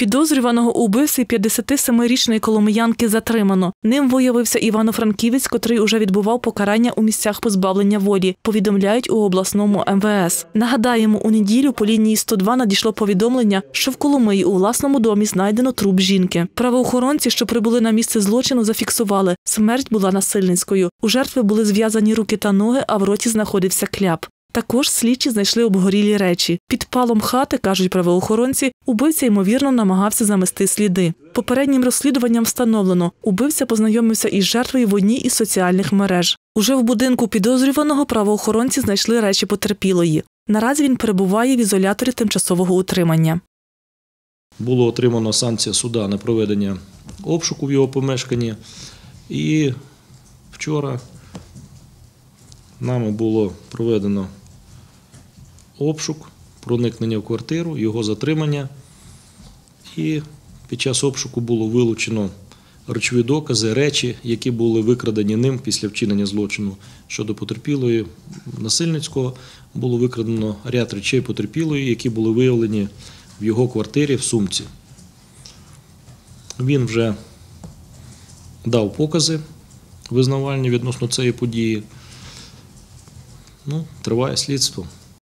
Підозрюваного у вбивстві 57-річної коломиянки затримано. Ним виявився Івано-Франківець, котрий уже відбував покарання у місцях позбавлення волі. Повідомляють у обласному МВС. Нагадаємо, у неділю по лінії 102 надійшло повідомлення, що в Коломиї у власному домі знайдено труп жінки. Правоохоронці, що прибули на місце злочину, зафіксували. Смерть була насильницькою. У жертви були зв'язані руки та ноги, а в роті знаходився кляп. Також слідчі знайшли обгорілі речі. Під палом хати, кажуть правоохоронці, убивця ймовірно намагався замести сліди. Попереднім розслідуванням встановлено, убивця познайомився із жертвою в одній із соціальних мереж. Уже в будинку підозрюваного правоохоронці знайшли речі потерпілої. Наразі він перебуває в ізоляторі тимчасового утримання. Було отримано санкція суда на проведення обшуку в його помешканні. І вчора нами було проведено обшук, проникнення в квартиру, його затримання. І під час обшуку було вилучено речові докази, речі, які були викрадені ним після вчинення злочину. Щодо потерпілої насильницького було викрадено ряд речей потерпілої, які були виявлені в його квартирі в сумці. Він вже дав покази визнавальні відносно цієї події. Ну, триває слідство.